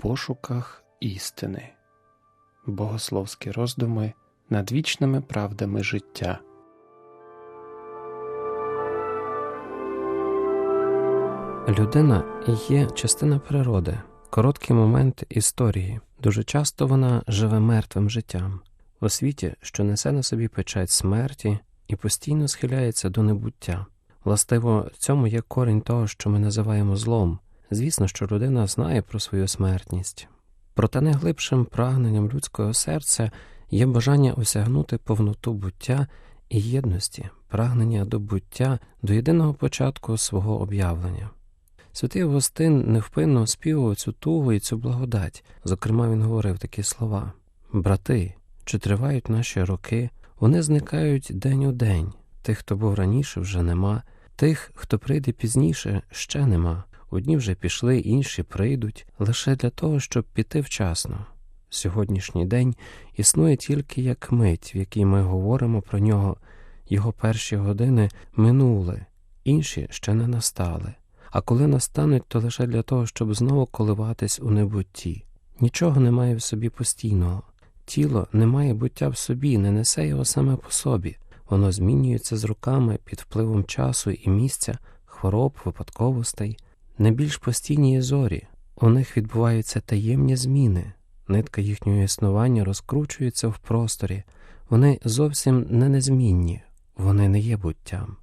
пошуках істини, богословські роздуми над вічними правдами життя. Людина є частина природи, короткий момент історії. Дуже часто вона живе мертвим життям у світі, що несе на собі печать смерті і постійно схиляється до небуття. Властиво, цьому є корінь того, що ми називаємо злом. Звісно, що людина знає про свою смертність, проте найглибшим прагненням людського серця є бажання осягнути повноту буття і єдності, прагнення до буття до єдиного початку свого об'явлення. Святий Августин невпинно співав цю тугу і цю благодать. Зокрема, він говорив такі слова: Брати, чи тривають наші роки, вони зникають день у день. Тих, хто був раніше, вже нема, тих, хто прийде пізніше, ще нема. Одні вже пішли, інші прийдуть лише для того, щоб піти вчасно. Сьогоднішній день існує тільки як мить, в якій ми говоримо про нього, його перші години минули, інші ще не настали, а коли настануть, то лише для того, щоб знову коливатись у небутті. Нічого немає в собі постійного, тіло не має буття в собі, не несе його саме по собі, воно змінюється з руками під впливом часу і місця, хвороб, випадковостей. Найбільш постійні є зорі, у них відбуваються таємні зміни, нитка їхнього існування розкручується в просторі, вони зовсім не незмінні, вони не є буттям.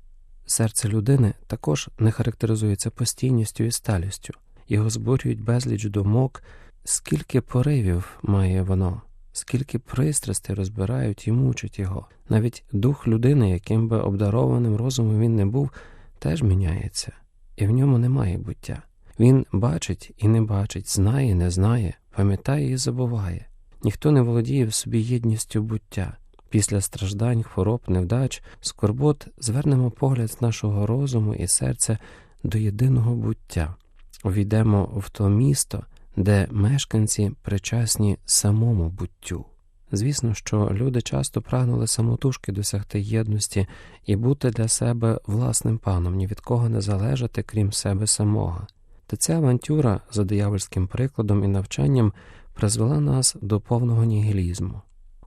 Серце людини також не характеризується постійністю і сталістю, його збурюють безліч думок, скільки поривів має воно, скільки пристрастей розбирають і мучать його. Навіть дух людини, яким би обдарованим розумом він не був, теж міняється і в ньому немає буття. Він бачить і не бачить, знає і не знає, пам'ятає і забуває. Ніхто не володіє в собі єдністю буття. Після страждань, хвороб, невдач, скорбот звернемо погляд з нашого розуму і серця до єдиного буття, увійдемо в то місто, де мешканці причасні самому буттю. Звісно, що люди часто прагнули самотужки досягти єдності і бути для себе власним паном, ні від кого не залежати, крім себе самого. Та ця авантюра за диявольським прикладом і навчанням призвела нас до повного нігілізму.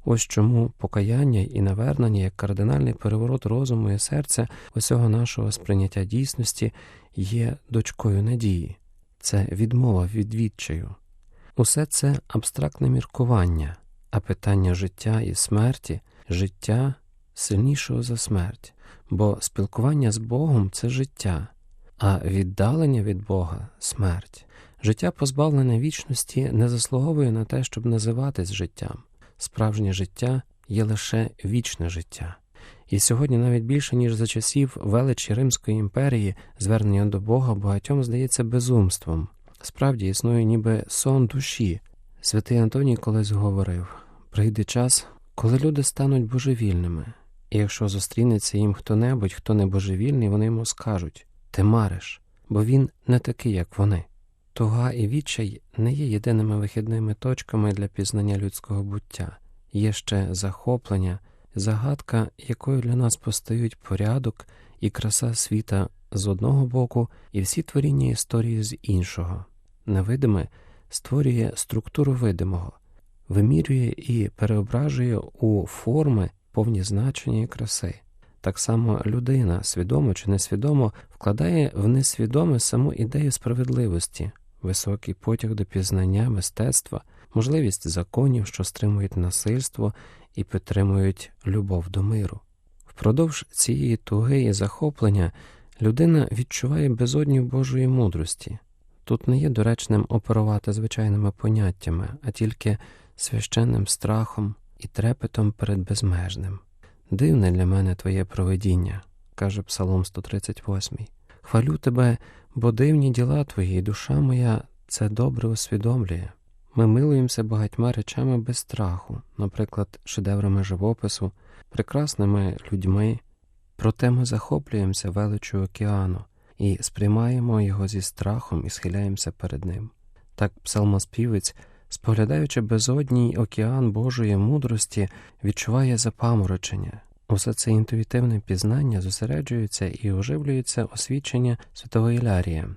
Ось чому покаяння і навернення як кардинальний переворот розуму і серця усього нашого сприйняття дійсності є дочкою надії, це відмова від відчаю. Усе це абстрактне міркування а питання життя і смерті, життя сильнішого за смерть, бо спілкування з Богом це життя, а віддалення від Бога смерть. Життя, позбавлене вічності, не заслуговує на те, щоб називатись життям. Справжнє життя є лише вічне життя. І сьогодні, навіть більше ніж за часів величі Римської імперії, звернення до Бога багатьом здається безумством. Справді існує ніби сон душі, Святий Антоній колись говорив прийде час, коли люди стануть божевільними, і якщо зустрінеться їм хто-небудь, хто не божевільний, вони йому скажуть ти мариш, бо він не такий, як вони. Туга і відчай не є єдиними вихідними точками для пізнання людського буття, є ще захоплення, загадка, якою для нас постають порядок і краса світа з одного боку, і всі творіння історії з іншого, невидиме створює структуру видимого, вимірює і переображує у форми повні значення і краси. Так само людина, свідомо чи несвідомо, вкладає в несвідоме саму ідею справедливості, високий потяг до пізнання мистецтва, можливість законів, що стримують насильство і підтримують любов до миру. Впродовж цієї туги і захоплення людина відчуває безодню Божої мудрості. Тут не є доречним оперувати звичайними поняттями, а тільки священним страхом і трепетом перед безмежним. Дивне для мене твоє проведіння, каже Псалом 138. Хвалю тебе, бо дивні діла твої, і душа моя це добре усвідомлює. Ми милуємося багатьма речами без страху, наприклад, шедеврами живопису, прекрасними людьми, проте ми захоплюємося величу океану і сприймаємо його зі страхом і схиляємося перед ним. Так псалмоспівець, споглядаючи безодній океан Божої мудрості, відчуває запаморочення. Усе це інтуїтивне пізнання зосереджується і оживлюється освічення святого Ілярія.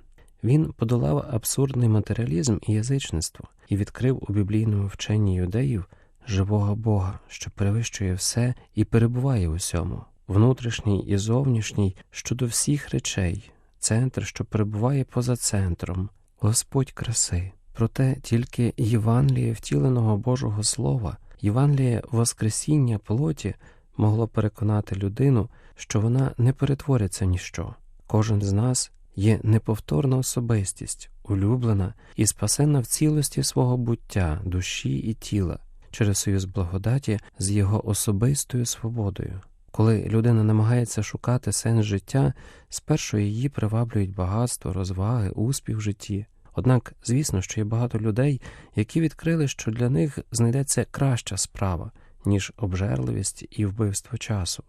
Він подолав абсурдний матеріалізм і язичництво і відкрив у біблійному вченні юдеїв живого Бога, що перевищує все і перебуває у всьому, внутрішній і зовнішній щодо всіх речей, центр, що перебуває поза центром, Господь краси. Проте тільки Євангеліє втіленого Божого Слова, Євангеліє Воскресіння плоті могло переконати людину, що вона не перетвориться ніщо. Кожен з нас є неповторна особистість, улюблена і спасена в цілості свого буття, душі і тіла через союз благодаті з його особистою свободою. Коли людина намагається шукати сенс життя, спершу її приваблюють багатство, розваги, успіх в житті. Однак, звісно, що є багато людей, які відкрили, що для них знайдеться краща справа, ніж обжерливість і вбивство часу.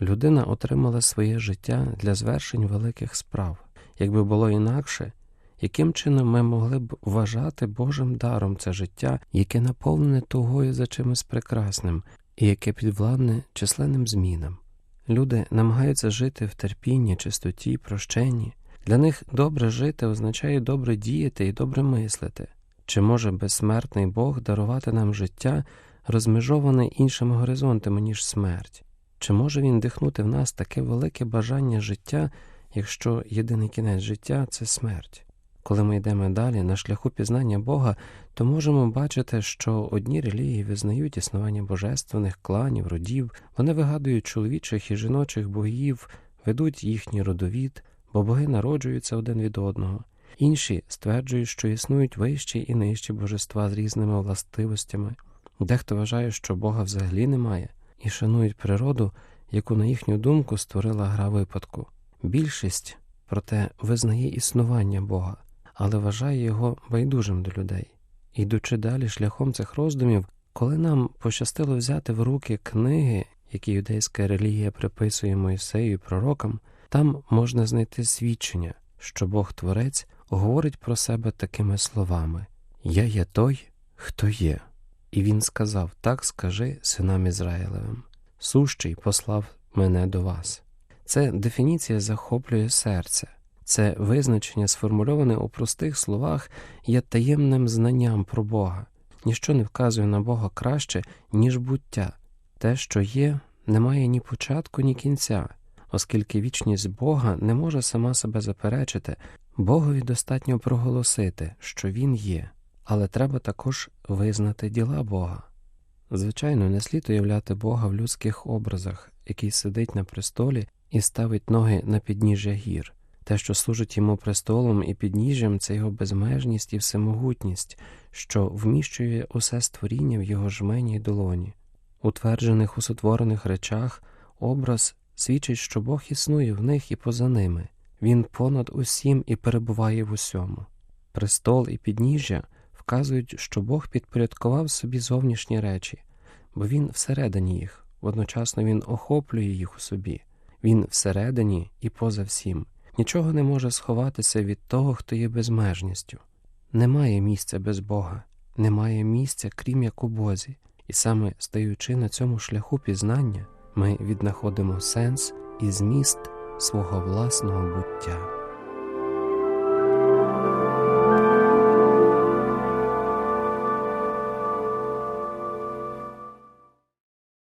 Людина отримала своє життя для звершень великих справ. Якби було інакше, яким чином ми могли б вважати Божим даром це життя, яке наповнене тугою за чимось прекрасним і яке підвладне численним змінам? Люди намагаються жити в терпінні, чистоті, прощенні. Для них добре жити означає добре діяти і добре мислити. Чи може безсмертний Бог дарувати нам життя, розмежоване іншими горизонтами, ніж смерть? Чи може він дихнути в нас таке велике бажання життя, якщо єдиний кінець життя це смерть? Коли ми йдемо далі на шляху пізнання Бога, то можемо бачити, що одні релігії визнають існування божественних кланів, родів, вони вигадують чоловічих і жіночих богів, ведуть їхній родовід, бо боги народжуються один від одного. Інші стверджують, що існують вищі і нижчі божества з різними властивостями. Дехто вважає, що Бога взагалі немає, і шанують природу, яку, на їхню думку, створила гра випадку. Більшість, проте, визнає існування Бога, але вважає його байдужим до людей. Йдучи далі шляхом цих роздумів, коли нам пощастило взяти в руки книги, які юдейська релігія приписує Мойсею і пророкам, там можна знайти свідчення, що Бог Творець говорить про себе такими словами: Я є той, хто є. І він сказав: Так скажи синам Ізраїлевим, сущий послав мене до вас. Це дефініція захоплює серце, це визначення, сформульоване у простих словах, є таємним знанням про Бога. Ніщо не вказує на Бога краще, ніж буття. Те, що є, не має ні початку, ні кінця, оскільки вічність Бога не може сама себе заперечити, Богові достатньо проголосити, що Він є, але треба також визнати діла Бога. Звичайно, не слід уявляти Бога в людських образах, який сидить на престолі і ставить ноги на підніжжя гір. Те, що служить йому престолом і підніжжям, це його безмежність і всемогутність, що вміщує усе створіння в його жмені й долоні. Утверджених у сотворених речах образ свідчить, що Бог існує в них і поза ними, Він понад усім і перебуває в усьому. Престол і підніжжя вказують, що Бог підпорядкував собі зовнішні речі, бо Він всередині їх, водночасно Він охоплює їх у собі, Він всередині і поза всім. Нічого не може сховатися від того, хто є безмежністю. Немає місця без Бога, немає місця, крім як у Бозі, і саме стаючи на цьому шляху пізнання, ми віднаходимо сенс і зміст свого власного буття.